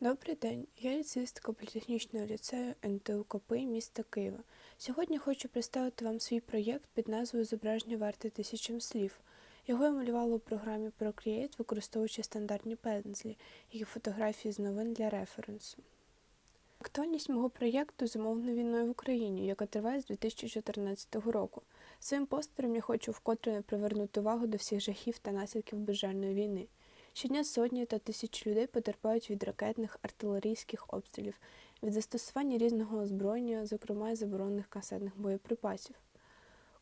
Добрий день, я ліцеїстка політехнічного ліцею НТУ КОПИ міста Києва. Сьогодні хочу представити вам свій проєкт під назвою Зображення варте тисячам слів. Його я малювала у програмі Procreate, використовуючи стандартні пензлі, які фотографії з новин для референсу. Актуальність мого проєкту зумовлена війною в Україні, яка триває з 2014 року. Своїм постером я хочу вкотре привернути увагу до всіх жахів та наслідків безжальної війни. Щодня сотні та тисячі людей потерпають від ракетних артилерійських обстрілів, від застосування різного озброєння, зокрема й заборонених касетних боєприпасів.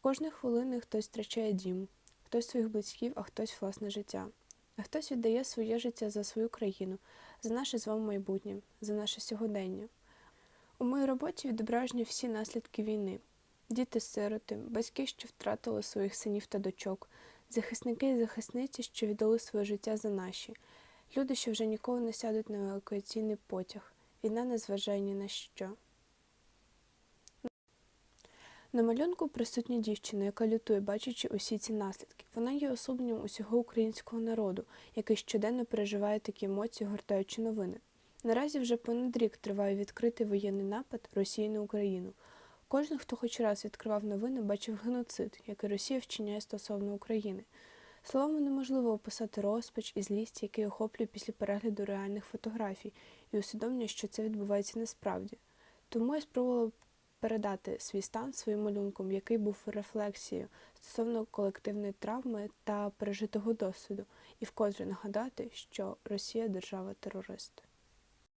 Кожної хвилини хтось втрачає дім, хтось своїх близьків, а хтось власне життя. А хтось віддає своє життя за свою країну, за наше з вами майбутнє, за наше сьогодення. У моїй роботі відображені всі наслідки війни: діти-сироти, батьки, що втратили своїх синів та дочок, захисники і захисниці, що віддали своє життя за наші, люди, що вже ніколи не сядуть на евакуаційний потяг, війна не зважає ні на що. На малюнку присутня дівчина, яка лютує, бачачи усі ці наслідки. Вона є особленням усього українського народу, який щоденно переживає такі емоції, гортаючи новини. Наразі вже понад рік триває відкритий воєнний напад Росії на Україну. Кожен, хто хоч раз відкривав новини, бачив геноцид, який Росія вчиняє стосовно України. Словами неможливо описати розпач і злість, який охоплює після перегляду реальних фотографій, і усвідомлює, що це відбувається насправді. Тому я спробувала передати свій стан своїм малюнком, який був рефлексією стосовно колективної травми та пережитого досвіду, і вкотре нагадати, що Росія держава терорист.